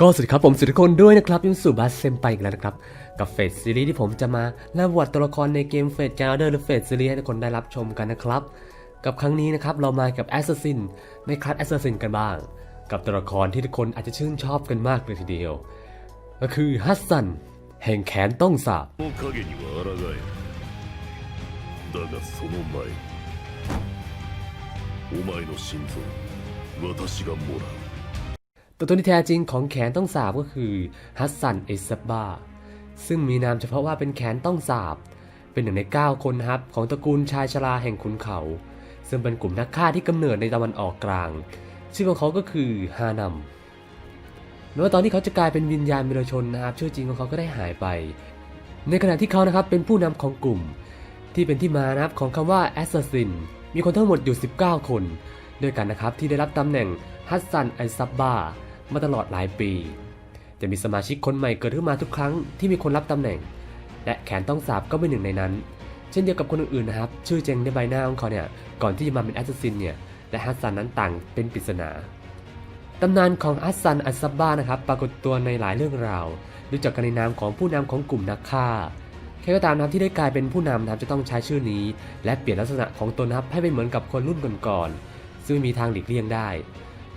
ก็สวัสดีครับผมสุดทุกคนด้วยนะครับยังสู่บัสเซมไปอีกแล้วนะครับ กับเฟสซีรีส์ที่ผมจะมาเล่าประวัติตัวละครในเกมเฟสจาร์เดอร์หรือเฟสซีรีส์ให้ทุกคนได้รับชมกันนะครับ กับครั้งนี้นะครับเรามากับแอสซัสซินในคลาสแอสซัสซินกันบ้าง กับตัวละครที่ทุกคนอาจจะชื่นชอบกันมากเลยทีเดียว ก็คือฮัสซันแห่งแขนต้องสาบ の影には抗えだがその前にお前の心臓私がもらう ตัวตนที่แท้จริงของแขนต้องสาบก็คือฮัสซันเอซับบาซึ่งมีนามเฉพาะว่าเป็นแขนต้องสาบ เป็นหนึ่งใน 9 คนครับของตระกูลชายชราแห่งขุนเขา ซึ่งเป็นกลุ่มนักฆ่าที่กำเนิดในตะวันออกกลาง ชื่อของเขาก็คือฮานัมแม้ว่าตอนที่เขาจะกลายเป็นวิญญาณมิรชนนะครับชื่อจริงของเขาก็ได้หายไป ในขณะที่เขานะครับเป็นผู้นำของกลุ่ม ที่เป็นที่มานะครับของคำว่า Assassin มีคนทั้งหมดอยู่ 19 คน ด้วยกันนะครับที่ได้รับตำแหน่งฮัสซันไอซับบา มาตลอดหลายปี จะมีสมาชิกคนใหม่เกิดขึ้นมาทุกครั้งที่มีคนรับตำแหน่ง และแขนต้องสาบก็เป็นหนึ่งในนั้น เช่นเดียวกับคนอื่นๆนะครับ ชื่อเจงในใบหน้าของเขาเนี่ย ก่อนที่จะมาเป็นแอสซัสซินเนี่ย และฮัสซันนั้นต่างเป็นปริศนาตำนานของฮัสซันอัสซับบานะครับ ปรากฏตัวในหลายเรื่องราวรู้จักกันในนามของผู้นำของกลุ่มนักฆ่าใครก็ตามนะครับที่ได้กลายเป็นผู้นำนะครับจะต้องใช้ชื่อนี้ และเปลี่ยนลักษณะของตนนะครับให้เป็นเหมือนกับคนรุ่นก่อนๆซึ่งมีทางหลีกเลี่ยงได้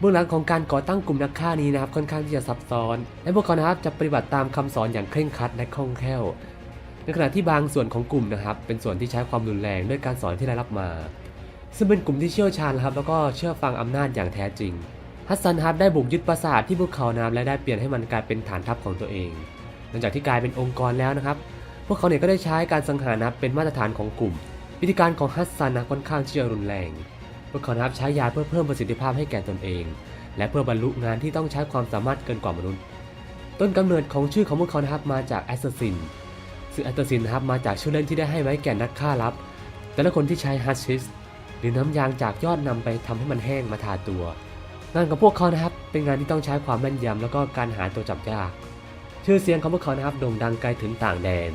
เบื้องหลังของการก่อตั้งกลุ่มนักฆ่านี้นะครับค่อนข้างที่จะซับซ้อน และพวกเขานะครับจะปฏิบัติตามคำสอนอย่างเคร่งครัดและคล่องแคล่ว ในขณะที่บางส่วนของกลุ่มนะครับ เป็นส่วนที่ใช้ความรุนแรงด้วยการสอนที่ได้รับมา ซึ่งเป็นกลุ่มที่เชี่ยวชาญครับแล้วก็เชื่อฟังอำนาจอย่างแท้จริง ฮัสซันครับได้บุกยึดปราสาทที่พวกเขานะครับและได้เปลี่ยนให้มันกลายเป็นฐานทัพของตัวเอง หลังจากที่กลายเป็นองค์กรแล้วนะครับ พวกเขาเนี่ยก็ได้ใช้การสังหารนับเป็นมาตรฐานของกลุ่ม วิธีการของฮัสซันนะค่อนข้างที่จะรุนแรง พวกเขานับใช้ยาเพื่อเพิ่มประสิทธิภาพให้แก่ตนเอง และเพื่อบรรลุงานที่ต้องใช้ความสามารถเกินกว่ามนุษย์ ต้นกำเนิดของชื่อของพวกเขานะครับมาจากแอสซัสซินซึ่งแอสซัสซินนะครับมาจากชื่อเล่นที่ได้ให้ไว้แก่นักฆ่าลับ แต่ละคนที่ใช้ฮัชชิสหรือน้ำยางจากยอดนำไปทำให้มันแห้งมาทาตัวงานของพวกเขานะครับเป็นงานที่ต้องใช้ความแม่นยำแล้วก็การหาตัวจับยาก ชื่อเสียงของพวกเขานะครับโด่งดังไกลถึงต่างแดน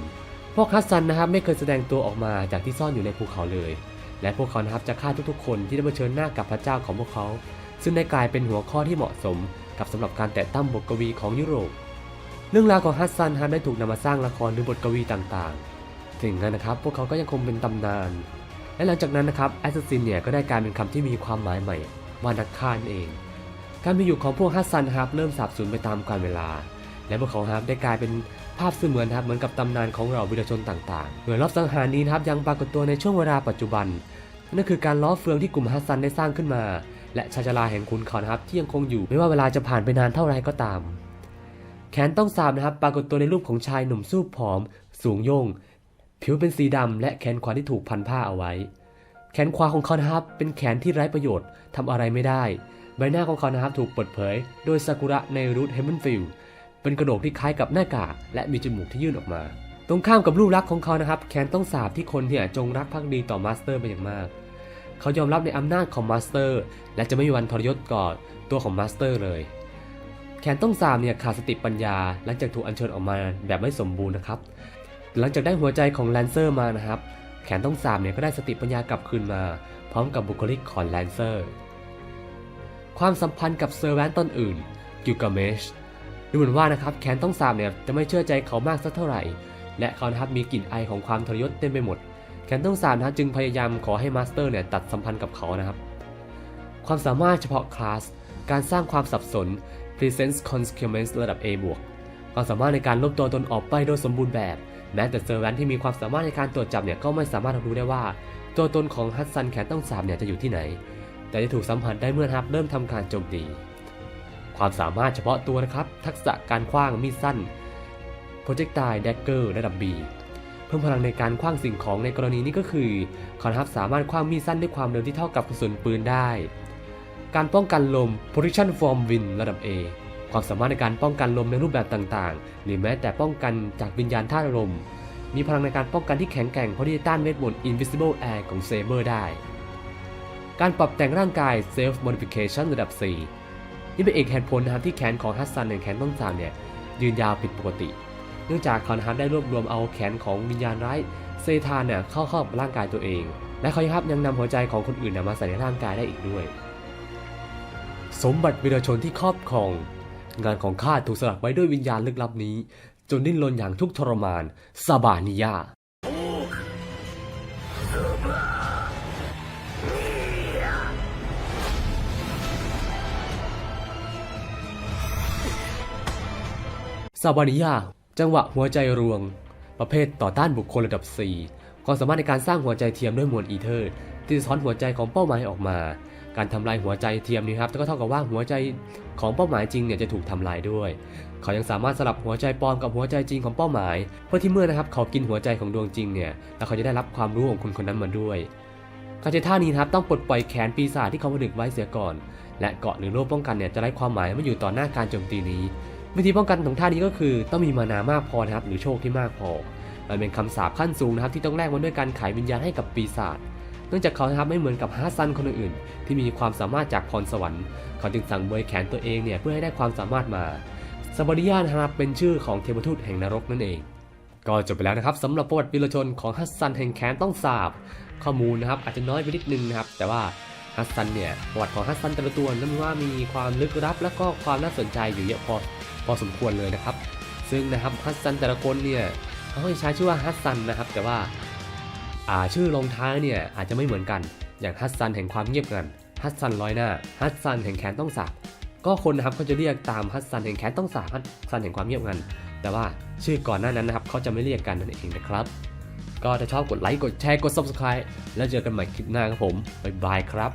พวกฮัสซันนะครับไม่เคยแสดงตัวออกมาจากที่ซ่อนอยู่ในภูเขาเลย และพวกเขานะครับจะฆ่าทุกๆ คนที่ได้เผชิญหน้ากับพระเจ้าของพวกเขา ซึ่งได้กลายเป็นหัวข้อที่เหมาะสม กับสำหรับการแตะตั้งบทกวีของยุโรป เรื่องราวของฮัสซันนะครับได้ถูกนำมาสร้างละครหรือบทกวีต่างๆ ถึงงั้นนะครับ พวกเขาก็ยังคงเป็นตำนาน และหลังจากนั้นนะครับแอสซัสซินเนี่ยก็ได้กลายเป็นคำที่มีความหมายใหม่ว่านักฆ่านั่นเอง การมีอยู่ของพวกฮัสซันครับเริ่มสาบสูญไปตามกาลเวลา และพวกเขาครับได้กลายเป็นภาพเสมือนครับเหมือนกับตำนานของเราวิรชนต่างๆโดยรอบสังหารนี้นะครับยังปรากฏตัวในช่วงเวลาปัจจุบัน นั่นคือการล้อเฟืองที่กลุ่มฮัสซันได้สร้างขึ้นมา และชาชลาแห่งคุณเขานะครับที่ยังคงอยู่ไม่ว่าเวลาจะผ่านไปนานเท่าไรก็ตาม แขนต้องสาบนะครับปรากฏตัวในรูปของชายหนุ่มสูบผอม สูงโย่งผิวเป็นสีดำและแขนขวาที่ถูกพันผ้าเอาไว้ แขนขวาของเขานะครับเป็นแขนที่ไร้ประโยชน์ทำอะไรไม่ได้ ใบหน้าของเขานะครับถูกเปิดเผย โดยซากุระในรูทเฮมเบนฟิลด์ เป็นกระโหลกที่คล้ายกับหน้ากากและมีจมูกที่ยื่นออกมา ตรงข้ามกับรูปลักษณ์ของเขานะครับแขนต้องสาบที่คนเนี่ยจงรักภักดีต่อมาสเตอร์เป็นอย่างมาก เขายอมรับในอำนาจของมาสเตอร์ และจะไม่มีวันทรยศก่อนตัวของมาสเตอร์เลยแขนต้องสามเนี่ยขาดสติปัญญา หลังจากถูกอัญเชิญออกมาแบบไม่สมบูรณ์นะครับ หลังจากได้หัวใจของแลนเซอร์มานะครับ แขนต้องสามเนี่ยก็ได้สติปัญญากลับคืนมา พร้อมกับบุคลิกของแลนเซอร์ ความสัมพันธ์กับเซอร์แวนตนอื่นกิลกาเมช ดูเหมือนว่านะครับแขนต้องสามเนี่ยจะไม่เชื่อใจเขามากสักเท่าไหร่ และเขานะครับมีกลิ่นไอของความทรยศเต็มไปหมดแขนต้องสามนะจึงพยายามขอให้มาสเตอร์เนี่ยตัดสัมพันธ์กับเขานะครับ ความสามารถเฉพาะคลาส การสร้างความสับสน Presence Consequence ระดับ A บวกความสามารถในการลบตัวตนออกไปโดยสมบูรณ์แบบ แม้แต่เซอร์แวนที่มีความสามารถในการตรวจจับเนี่ยก็ไม่สามารถรู้ได้ว่า ตัวตนของฮัตซันแขนต้องสามเนี่ยจะอยู่ที่ไหน แต่จะถูกสัมผัสได้เมื่อฮับเริ่มทำการโจมตี ความสามารถเฉพาะตัวนะครับ ทักษะการขว้างมีดสั้น Projectile Dagger ระดับ B เพิ่มพลังในการขว้างสิ่งของในกรณีนี้ก็คือคอนฮับสามารถขว้างมีดสั้นด้วยความเร็วที่เท่ากับกระสุนปืนได้ การป้องกันลม Position Form Wind ระดับ A ความสามารถในการป้องกันลมในรูปแบบต่างๆ หรือแม้แต่ป้องกันจากวิญญาณธาตุลม มีพลังในการป้องกันที่แข็งแกร่งเพราะที่จะต้านเวทมนต์ Invisible Air ของเซเบอร์ได้ การปรับแต่งร่างกาย Self Modification ระดับ 4 นี่เป็นเอกเหตุผลนะครับที่แขนของฮัสซันในแขนต้องสามเนี่ยยืนยาวผิดปกติ เนื่องจากเขานะครับได้รวบรวมเอาแขนของวิญญาณร้ายเซธานเนี่ยเข้าเข้ากับร่างกายตัวเอง และเขายังยังนำหัวใจของคนอื่นนมาใส่ในร่างกายได้อีกด้วย สมบัติวีรชนที่ครอบครอง งานของข้าถูกสลักไว้ด้วยวิญญาณลึกลับนี้ จนดิ้นรนอย่างทุกทรมานซาบานิยา ซาบานิยา จังหวะหัวใจรวง ประเภทต่อต้านบุคคลระดับ 4 ความสามารถในการสร้างหัวใจเทียมด้วยมวลอีเทอร์ที่สะท้อนหัวใจของเป้าหมายออกมา การทำลายหัวใจเทียมนี้ครับก็เท่ากับว่าหัวใจของเป้าหมายจริงเนี่ยจะถูกทำลายด้วย เขายังสามารถสลับหัวใจปลอมกับหัวใจจริงของเป้าหมาย เพื่อที่เมื่อนะครับเขากินหัวใจของดวงจริงเนี่ยแล้วเขาจะได้รับความรู้ของคนคนนั้นมาด้วยการใช้ท่านี้นะครับต้องปลดปล่อยแขนปีศาจที่เขาผนึกไว้เสียก่อน และเกาะหรือโล่ป้องกันเนี่ยจะไร้ความหมายเมื่ออยู่ต่อหน้าการโจมตีนี้ วิธีป้องกันของท่านี้ก็คือ ต้องมีมานามากพอนะครับหรือโชคที่มากพอ มันเป็นคำสาปขั้นสูงนะครับที่ต้องแลกมาด้วยการขายวิญญาณให้กับปีศาจเนื่องจากเขานะครับไม่เหมือนกับฮาซันคนอื่น ที่มีความสามารถจากพรสวรรค์ เขาจึงสั่งเบยแขนตัวเองเนี่ยเพื่อให้ได้ความสามารถมาซาบาริยานะครับเป็นชื่อของเทพทูตแห่งนรกนั่นเอง ก็จบไปแล้วนะครับสำหรับประวัติวิรชนของฮัสซันแห่งแขนต้องสาบ ข้อมูลนะครับอาจจะน้อยไปนิดนึงนะครับแต่ว่าฮัสซันเนี่ยประวัติของฮัสซันแต่ละตัวนั้นว่ามีความลึกลับและก็ความน่าสนใจอยู่เยอะพอ พอสมควรเลยนะครับ ซึ่งนะครับฮัสซันแต่ละคนเนี่ยเขาจะใช้ชื่อว่าฮัสซันนะครับ แต่ว่าอ่าชื่อลงท้ายเนี่ยอาจจะไม่เหมือนกัน อย่างฮัสซันแห่งความเงียบงันฮัสซันร้อยหน้าฮัสซันแห่งแขนต้องสาบก็คนนะครับเขาจะเรียกตามฮัสซันแห่งแขนต้องสาบฮัสซันแห่งความเงียบงันแต่ว่าชื่อก่อนหน้านั้นนะครับเขาจะไม่เรียกกันนั่นเองนะครับ ก็ถ้าชอบกดไลค์กดแชร์กด subscribe แล้วเจอกันใหม่คลิปหน้าครับผมบ๊ายบายครับ